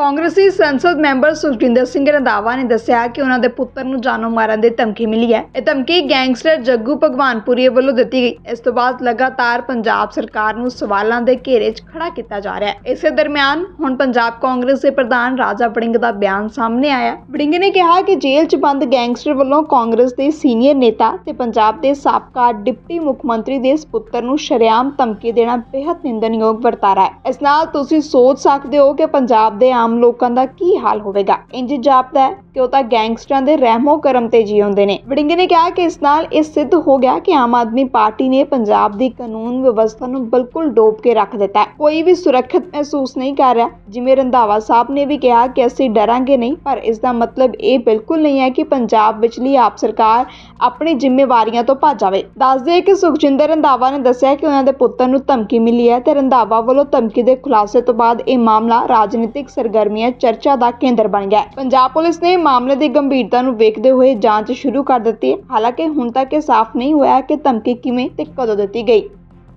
ਕਾਂਗਰਸੀ ਸੰਸਦ ਮੈਂਬਰ ਸੁਖਜਿੰਦਰ ਸਿੰਘ ਰੰਧਾਵਾ ਨੇ ਦੱਸਿਆ ਕਿ ਉਹਨਾਂ ਦੇ ਪੁੱਤਰ ਨੂੰ ਜਾਨੋਂ ਮਾਰਨ ਦੀ ਧਮਕੀ ਮਿਲੀ ਹੈ। ਇਹ ਧਮਕੀ ਗੈਂਗਸਟਰ ਜੱਗੂ ਭਗਵਾਨਪੁਰੀ ਵੱਲੋਂ ਦਿੱਤੀ ਗਈ। ਇਸ ਤੋਂ ਬਾਅਦ ਲਗਾਤਾਰ ਪੰਜਾਬ ਸਰਕਾਰ ਨੂੰ ਸਵਾਲਾਂ ਦੇ ਘੇਰੇ 'ਚ ਖੜਾ ਕੀਤਾ ਜਾ ਰਿਹਾ ਹੈ। ਇਸੇ ਦਰਮਿਆਨ ਹੁਣ ਪੰਜਾਬ ਕਾਂਗਰਸ ਦੇ ਪ੍ਰਧਾਨ ਰਾਜਾ ਵੜਿੰਗ ਦਾ ਬਿਆਨ ਸਾਹਮਣੇ ਆਇਆ। ਵੜਿੰਗ ਨੇ ਕਿਹਾ ਕਿ ਜੇਲ੍ਹ 'ਚ ਬੰਦ ਗੈਂਗਸਟਰ ਵੱਲੋਂ ਕਾਂਗਰਸ ਦੇ ਸੀਨੀਅਰ ਨੇਤਾ ਤੇ ਪੰਜਾਬ ਦੇ ਸਾਬਕਾ ਡਿਪਟੀ ਮੁੱਖ ਮੰਤਰੀ ਦੇ ਪੁੱਤਰ ਨੂੰ ਸ਼ਰੇਆਮ ਧਮਕੀ ਦੇਣਾ ਬੇहद ਨਿੰਦਣਯੋਗ ਵਰਤਾਰਾ ਹੈ। ਇਸ ਨਾਲ ਤੁਸੀਂ ਸੋਚ ਸਕਦੇ ਹੋ ਕਿ ਪੰਜਾਬ ਦੇ ਆਮ ਲੋਕਾਂ ਦਾ ਕੀ ਹਾਲ ਹੋਵੇਗਾ? ਇੰਜ ਜਾਪਦਾ ਹੈ ਕਿ ਉਹ ਤਾਂ ਗੈਂਗਸਟਰਾਂ ਦੇ ਰਹਿਮੋ ਕਰਮ ਤੇ ਜੀਉਂਦੇ ਨੇ। ਵੜਿੰਗ ਨੇ ਕਿਹਾ ਕਿ ਇਸ ਨਾਲ ਇਹ ਸਿੱਧ ਹੋ ਗਿਆ ਕਿ ਆਮ ਆਦਮੀ ਪਾਰਟੀ ਨੇ ਪੰਜਾਬ ਦੀ ਕਾਨੂੰਨ ਵਿਵਸਥਾ ਨੂੰ ਬਿਲਕੁਲ ਡੋਬ ਕੇ ਰੱਖ ਦਿੱਤਾ ਹੈ। ਕੋਈ ਵੀ ਸੁਰੱਖਿਅਤ ਮਹਿਸੂਸ ਨਹੀਂ ਕਰ ਰਿਹਾ। ਜਿਵੇਂ ਰੰਧਾਵਾ ਸਾਹਿਬ ਨੇ ਵੀ ਕਿਹਾ ਕਿ ਅਸੀਂ ਡਰਾਂਗੇ ਨਹੀਂ, ਪਰ ਇਸ ਦਾ ਮਤਲਬ ਇਹ ਬਿਲਕੁਲ ਨਹੀਂ ਹੈ ਕਿ ਪੰਜਾਬ ਵਿਚਲੀ ਆਪ ਸਰਕਾਰ ਆਪਣੀ ਜ਼ਿੰਮੇਵਾਰੀਆਂ ਤੋਂ ਭੱਜ ਜਾਵੇ। ਦੱਸਦੇ ਕਿ ਸੁਖਜਿੰਦਰ ਰੰਧਾਵਾ ਨੇ ਦੱਸਿਆ ਕਿ ਉਹਨਾਂ ਦੇ ਪੁੱਤਰ ਨੂੰ ਧਮਕੀ ਮਿਲੀ ਹੈ ਤੇ ਰੰਧਾਵਾ ਵੱਲੋਂ ਧਮਕੀ ਦੇ ਖੁਲਾਸੇ ਤੋਂ ਬਾਅਦ ਇਹ ਮਾਮਲਾ ਰਾਜਨੀਤਿਕ ਸਰਗਰਮੀਆਂ ਚਰਚਾ ਦਾ ਕੇਂਦਰ ਬਣ ਗਿਆ। ਪੰਜਾਬ ਪੁਲਿਸ ਨੇ ਮਾਮਲੇ ਦੀ ਗੰਭੀਰਤਾ ਨੂੰ ਵੇਖਦੇ ਹੋਏ ਜਾਂਚ ਸ਼ੁਰੂ ਕਰ ਦਿੱਤੀ। ਹੈ ਹਾਲਾਂਕਿ ਹੁਣ ਤੱਕ ਇਹ ਸਾਫ਼ ਨਹੀਂ ਹੋਇਆ ਕਿ ਧਮਕੀ ਕਿਵੇਂ ਤੇ ਕਦੋਂ ਦਿੱਤੀ ਗਈ।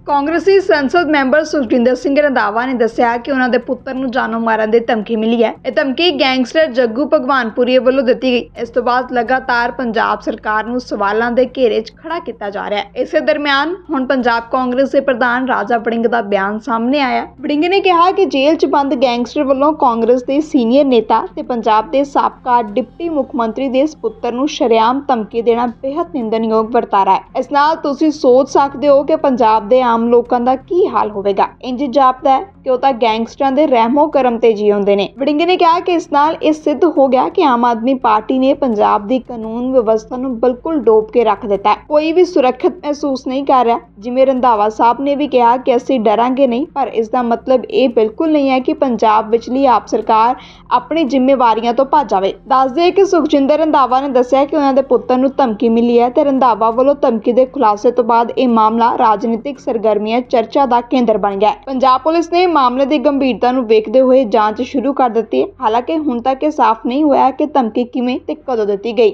ਕਾਂਗਰਸੀ ਸੰਸਦ ਮੈਂਬਰ ਸੁਖਜਿੰਦਰ ਸਿੰਘ ਰੰਧਾਵਾ ਨੇ ਦੱਸਿਆ ਕਿ ਉਹਨਾਂ ਦੇ ਪੁੱਤਰ ਨੂੰ ਜਾਨੋਂ ਮਾਰਨ ਦੀ ਧਮਕੀ ਮਿਲੀ ਹੈ। ਇਹ ਧਮਕੀ ਗੈਂਗਸਟਰ ਜੱਗੂ ਭਗਵਾਨਪੁਰੀ ਵੱਲੋਂ ਦਿੱਤੀ ਗਈ। ਇਸ ਤੋਂ ਬਾਅਦ ਲਗਾਤਾਰ ਪੰਜਾਬ ਸਰਕਾਰ ਨੂੰ ਸਵਾਲਾਂ ਦੇ ਘੇਰੇ 'ਚ ਖੜਾ ਕੀਤਾ ਜਾ ਰਿਹਾ ਹੈ। ਇਸੇ ਦਰਮਿਆਨ ਹੁਣ ਪੰਜਾਬ ਕਾਂਗਰਸ ਦੇ ਪ੍ਰਧਾਨ ਰਾਜਾ ਵੜਿੰਗ ਦਾ ਬਿਆਨ ਸਾਹਮਣੇ ਆਇਆ ਵੜਿੰਗ ਨੇ ਕਿਹਾ ਕਿ ਜੇਲ੍ਹ 'ਚ ਬੰਦ ਗੈਂਗਸਟਰ ਵੱਲੋਂ ਕਾਂਗਰਸ ਦੇ ਸੀਨੀਅਰ ਨੇਤਾ ਤੇ ਪੰਜਾਬ ਦੇ ਸਾਬਕਾ ਡਿਪਟੀ ਮੁੱਖ ਮੰਤਰੀ ਦੇ ਸਪੁੱਤਰ ਨੂੰ ਸ਼ਰੇਆਮ ਧਮਕੀ ਦੇਣਾ ਬੇहद ਨਿੰਦਣਯੋਗ ਵਰਤਾਰਾ ਹੈ। ਇਸ ਨਾਲ ਤੁਸੀਂ ਸੋਚ ਸਕਦੇ ਹੋ ਕਿ ਪੰਜਾਬ ਦੇ ਆਮ ਲੋਕਾਂ ਦਾ ਕੀ ਹਾਲ ਹੋਵੇਗਾ? ਇੰਜ ਜਾਪਦਾ ਹੈ ਕਿ ਉਹ ਤਾਂ ਗੈਂਗਸਟਰਾਂ ਦੇ ਰਹਿਮੋ ਕਰਮ ਤੇ ਜੀਉਂਦੇ ਨੇ। ਵੜਿੰਗ ਨੇ ਕਿਹਾ ਕਿ ਇਸ ਨਾਲ ਇਹ ਸਿੱਧ ਹੋ ਗਿਆ ਕਿ ਆਮ ਆਦਮੀ ਪਾਰਟੀ ਨੇ ਪੰਜਾਬ ਦੀ ਕਾਨੂੰਨ ਵਿਵਸਥਾ ਨੂੰ ਬਿਲਕੁਲ ਡੋਬ ਕੇ ਰੱਖ ਦਿੱਤਾ ਕੋਈ ਵੀ ਸੁਰੱਖਿਅਤ ਮਹਿਸੂਸ ਨਹੀਂ ਕਰ ਰਿਹਾ, ਜਿਵੇਂ ਰੰਧਾਵਾ ਸਾਹਿਬ ਨੇ ਵੀ ਕਿਹਾ ਕਿ ਅਸੀਂ ਡਰਾਂਗੇ ਨਹੀਂ, ਪਰ ਇਸ ਦਾ ਮਤਲਬ ਇਹ ਬਿਲਕੁਲ ਨਹੀਂ ਹੈ ਕਿ ਪੰਜਾਬ ਵਿਚਲੀ ਆਪ ਸਰਕਾਰ ਆਪਣੀ ਜ਼ਿੰਮੇਵਾਰੀਆਂ ਤੋਂ ਭੱਜ ਜਾਵੇ। ਦੱਸਦੇ ਕਿ ਸੁਖਜਿੰਦਰ ਰੰਧਾਵਾ ਨੇ ਦੱਸਿਆ ਕਿ ਉਹਨਾਂ ਦੇ ਪੁੱਤਰ ਨੂੰ ਧਮਕੀ ਮਿਲੀ ਹੈ ਤੇ ਰੰਧਾਵਾ ਵੱਲੋਂ ਧਮਕੀ ਦੇ ਖੁਲਾਸੇ ਤੋਂ ਬਾਅਦ ਇਹ ਮਾਮਲਾ ਰਾਜਨੀਤਿਕ ਸਰਗਰਮੀਆਂ ਚਰਚਾ ਦਾ ਕੇਂਦਰ ਬਣ ਗਿਆ ਪੰਜਾਬ ਪੁਲਿਸ ਨੇ ਮਾਮਲੇ ਦੀ ਗੰਭੀਰਤਾ ਨੂੰ ਵੇਖਦੇ ਹੋਏ ਜਾਂਚ ਸ਼ੁਰੂ ਕਰ ਦਿੱਤੀ ਹਾਲਾਂਕਿ ਹੁਣ ਤੱਕ ਇਹ ਸਾਫ਼ ਨਹੀਂ ਹੋਇਆ ਕਿ ਧਮਕੀ ਕਿਵੇਂ ਤੇ ਕਦੋਂ ਦਿੱਤੀ ਗਈ।